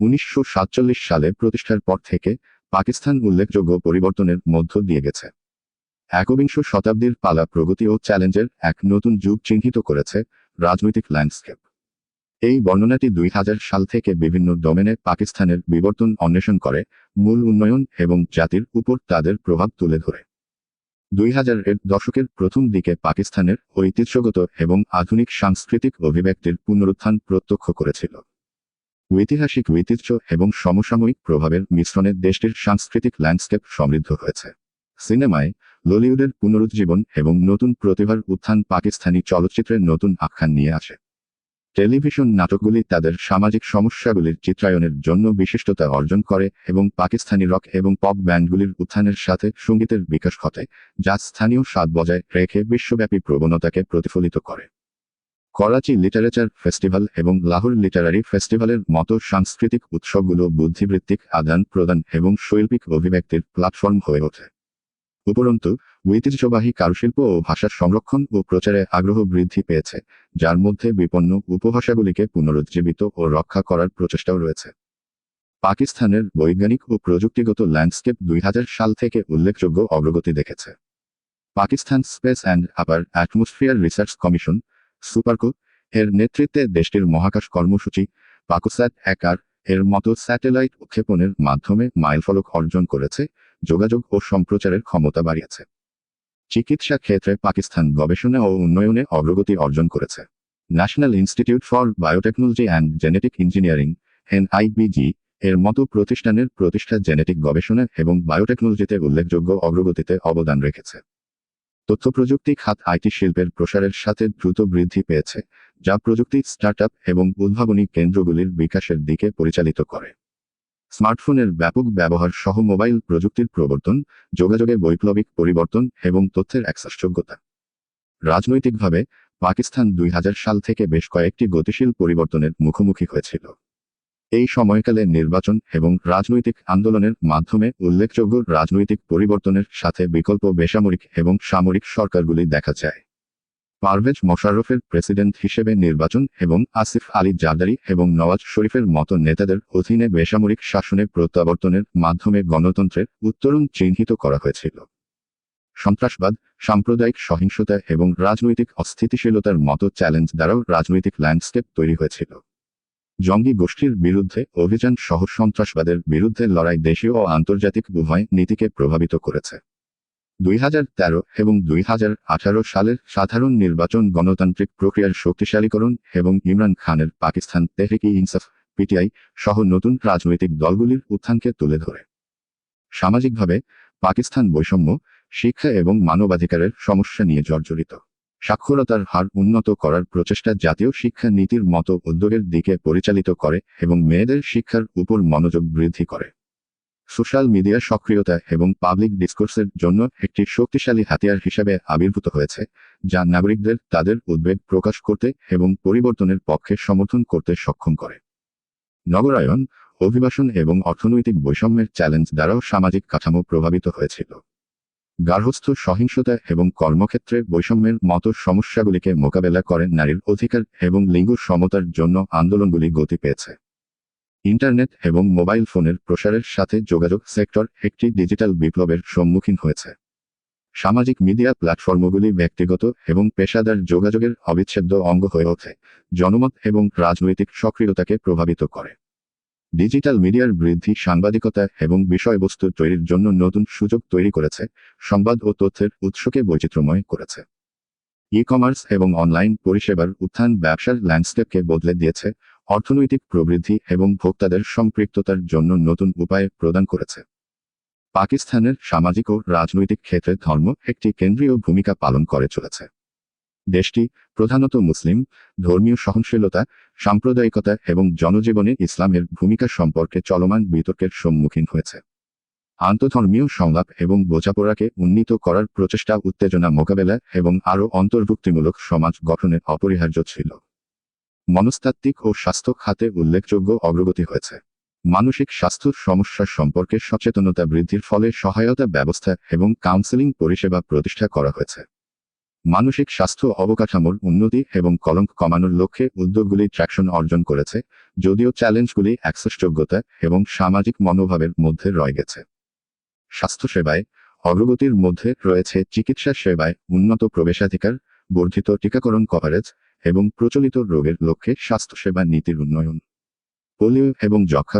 উনিশশো সাতচল্লিশ সালে প্রতিষ্ঠার পর থেকে পাকিস্তান উল্লেখযোগ্য পরিবর্তনের মধ্য দিয়ে গেছে। একবিংশ শতাব্দীর পালা প্রগতি ও চ্যালেঞ্জের এক নতুন যুগ চিহ্নিত করেছে রাজনৈতিক ল্যান্ডস্কেপ। এই বর্ণনাটি দুই হাজার সাল থেকে বিভিন্ন ডোমেনে পাকিস্তানের বিবর্তন অন্বেষণ করে, মূল উন্নয়ন এবং জাতির উপর তাদের প্রভাব তুলে ধরে। দুই হাজারের দশকের প্রথম দিকে পাকিস্তানের ঐতিহ্যগত এবং আধুনিক সাংস্কৃতিক অভিব্যক্তির পুনরুত্থান প্রত্যক্ষ করেছিল। ঐতিহাসিক ঐতিহ্য এবং সমসাময়িক প্রভাবের মিশ্রণে দেশটির সাংস্কৃতিক ল্যান্ডস্কেপ সমৃদ্ধ হয়েছে। সিনেমায় ললিউডের পুনরুজ্জীবন এবং নতুন প্রতিভার উত্থান পাকিস্তানি চলচ্চিত্রের নতুন আখ্যান নিয়ে আসে। টেলিভিশন নাটকগুলি তাদের সামাজিক সমস্যাগুলির চিত্রায়নের জন্য বিশিষ্টতা অর্জন করে এবং পাকিস্তানি রক এবং পপ ব্যান্ডগুলির উত্থানের সাথে সঙ্গীতের বিকাশ ঘটে, যা স্থানীয় স্বাদ বজায় রেখে বিশ্বব্যাপী প্রবণতাকে প্রতিফলিত করে। করাচি লিটারেচার ফেস্টিভ্যাল এবং লাহোর লিটারারি ফেস্টিভ্যালের মতো সাংস্কৃতিক উৎসবগুলো বুদ্ধিবৃত্তিক, আদান প্রদান এবং শৈল্পিক অভিব্যক্তির প্ল্যাটফর্ম হয়ে ওঠে। উপরন্তু, ঐতিহ্যবাহী কারুশিল্প ও ভাষার সংরক্ষণ ও প্রচারে আগ্রহ বৃদ্ধি পেয়েছে, যার মধ্যে বিপন্ন উপভাষাগুলিকে পুনরুজ্জীবিত ও রক্ষা করার প্রচেষ্টাও রয়েছে। পাকিস্তানের বৈজ্ঞানিক ও প্রযুক্তিগত ল্যান্ডস্কেপ দুই হাজার সাল থেকে উল্লেখযোগ্য অগ্রগতি দেখেছে। Pakistan space and upper atmosphere research commission SUPARCO এর নেতৃত্বে দেশটির মহাকাশ কর্মসূচি পাকোস্যাট একার এর মতো স্যাটেলাইট উৎক্ষেপণের মাধ্যমে মাইলফলক অর্জন করেছে, যোগাযোগ ও সম্প্রচারের ক্ষমতা বাড়িয়েছে। চিকিৎসা ক্ষেত্রে পাকিস্তান গবেষণা ও উন্নয়নে অগ্রগতি অর্জন করেছে। National institute for biotechnology and genetic engineering, NIBGE, এর মতো প্রতিষ্ঠানের প্রতিষ্ঠা জেনেটিক গবেষণা এবং বায়োটেকনোলজিতে উল্লেখযোগ্য অগ্রগতিতে অবদান রেখেছে। তথ্যপ্রযুক্তি খাত আইটি শিল্পের প্রসারের সাথে দ্রুত বৃদ্ধি পেয়েছে, যা প্রযুক্তি, স্টার্টআপ এবং উদ্ভাবনী কেন্দ্রগুলির বিকাশের দিকে পরিচালিত করে। স্মার্টফোনের ব্যাপক ব্যবহার সহ মোবাইল প্রযুক্তির প্রবর্তন, যোগাযোগে বৈপ্লবিক পরিবর্তন এবং তথ্যের অ্যাক্সেসযোগ্যতা রাজনৈতিকভাবে, পাকিস্তান দুই হাজার সাল থেকে বেশ কয়েকটি গতিশীল পরিবর্তনের মুখোমুখি হয়েছিল। এই সময়কালে নির্বাচন এবং রাজনৈতিক আন্দোলনের মাধ্যমে উল্লেখযোগ্য রাজনৈতিক পরিবর্তনের সাথে বিকল্প বেসামরিক এবং সামরিক সরকারগুলি দেখা যায়। পারভেজ মোশাররফের প্রেসিডেন্ট হিসেবে নির্বাচন এবং আসিফ আলী জারদারি এবং নওয়াজ শরীফের মতো নেতাদের অধীনে বেসামরিক শাসনে প্রত্যাবর্তনের মাধ্যমে গণতন্ত্রের উত্তরণ চিহ্নিত করা হয়েছিল। সন্ত্রাসবাদ, সাম্প্রদায়িক সহিংসতা এবং রাজনৈতিক অস্থিতিশীলতার মতো চ্যালেঞ্জ দ্বারাও রাজনৈতিক ল্যান্ডস্কেপ তৈরি হয়েছিল। জঙ্গি গোষ্ঠীর বিরুদ্ধে অভিযান সহ সন্ত্রাসবাদের বিরুদ্ধে লড়াই দেশীয় ও আন্তর্জাতিক উভয় নীতিকে প্রভাবিত করেছে। দুই হাজার তেরো এবং দুই হাজার আঠারো সালের সাধারণ নির্বাচন গণতান্ত্রিক প্রক্রিয়ার শক্তিশালীকরণ এবং ইমরান খানের পাকিস্তান তেহরিকি ইনসাফ, পিটিআই সহ নতুন রাজনৈতিক দলগুলির উত্থানকে তুলে ধরে। সামাজিকভাবে পাকিস্তান বৈষম্য, শিক্ষা এবং মানবাধিকারের সমস্যা নিয়ে জর্জরিত। সাক্ষরতার হার উন্নত করার প্রচেষ্টা জাতীয় শিক্ষা নীতির মতো উদ্যোগের দিকে পরিচালিত করে এবং মেয়েদের শিক্ষার উপর মনোযোগ বৃদ্ধি করে। সোশ্যাল মিডিয়া সক্রিয়তা এবং পাবলিক ডিসকোর্সের জন্য একটি শক্তিশালী হাতিয়ার হিসাবে আবির্ভূত হয়েছে, যা নাগরিকদের তাদের উদ্বেগ প্রকাশ করতে এবং পরিবর্তনের পক্ষে সমর্থন করতে সক্ষম করে। নগরায়ন অভিবাসন এবং অর্থনৈতিক বৈষম্যের চ্যালেঞ্জ দ্বারাও সামাজিক কাঠামো প্রভাবিত হয়েছিল। গার্হস্থ সহিংসতা এবং কর্মক্ষেত্রে বৈষম্যের মতো সমস্যাগুলিকে মোকাবেলা করে নারীর অধিকার এবং লিঙ্গ সমতার জন্য আন্দোলনগুলি গতি পেয়েছে। ইন্টারনেট এবং মোবাইল ফোনের প্রসারের সাথে যোগাযোগ সেক্টর একটি ডিজিটাল বিপ্লবের সম্মুখীন হয়েছে। সামাজিক মিডিয়া প্ল্যাটফর্মগুলি ব্যক্তিগত এবং পেশাদার যোগাযোগের অবিচ্ছেদ্য অঙ্গ হয়ে ওঠে, জনমত এবং রাজনৈতিক সক্রিয়তাকে প্রভাবিত করে। ডিজিটাল মিডিয়ার বৃদ্ধি সাংবাদিকতা এবং বিষয়বস্তু তৈরির জন্য নতুন সুযোগ তৈরি করেছে, সংবাদ ও তথ্যের উৎসকে বৈচিত্র্যময় করেছে। ই কমার্স এবং অনলাইন পরিষেবার উত্থান ব্যবসার ল্যান্ডস্কেপকে বদলে দিয়েছে, অর্থনৈতিক প্রবৃদ্ধি এবং ভোক্তাদের সম্পৃক্ততার জন্য নতুন উপায় প্রদান করেছে। পাকিস্তানের সামাজিক ও রাজনৈতিক ক্ষেত্রে ধর্ম একটি কেন্দ্রীয় ভূমিকা পালন করে চলেছে। দেশটি প্রধানত মুসলিম, ধর্মীয় সহনশীলতা সাম্প্রদায়িকতা এবং জনজীবনে ইসলামের ভূমিকা সম্পর্কে চলমান বিতর্কের সম্মুখীন হয়েছে। আন্তধর্মীয় সংলাপ এবং বোঝাপড়াকে উন্নীত করার প্রচেষ্টা, উত্তেজনা মোকাবেলা এবং আরও অন্তর্ভুক্তিমূলক সমাজ গঠনে অপরিহার্য ছিল। মনস্তাত্ত্বিক ও স্বাস্থ্য খাতে উল্লেখযোগ্য অগ্রগতি হয়েছে। মানসিক স্বাস্থ্য সমস্যা সম্পর্কে সচেতনতা বৃদ্ধির ফলে সহায়তা ব্যবস্থা এবং কাউন্সেলিং পরিষেবা প্রতিষ্ঠা করা হয়েছে। মানসিক স্বাস্থ্য অবকাঠামোর উন্নতি এবং কলঙ্ক কমানোর লক্ষ্যে উদ্যোগগুলি ট্র্যাকশন অর্জন করেছে, যদিও চ্যালেঞ্জগুলি অ্যাক্সেসযোগ্যতা এবং সামাজিক মনোভাবের মধ্যে রয়ে গেছে। স্বাস্থ্যসেবায় অগ্রগতির মধ্যে রয়েছে চিকিৎসা সেবায় উন্নত প্রবেশাধিকার, বর্ধিত টিকাকরণ কভারেজ এবং প্রচলিত রোগের লক্ষ্যে স্বাস্থ্যসেবা নীতির উন্নয়ন। পোলিও এবং যক্ষা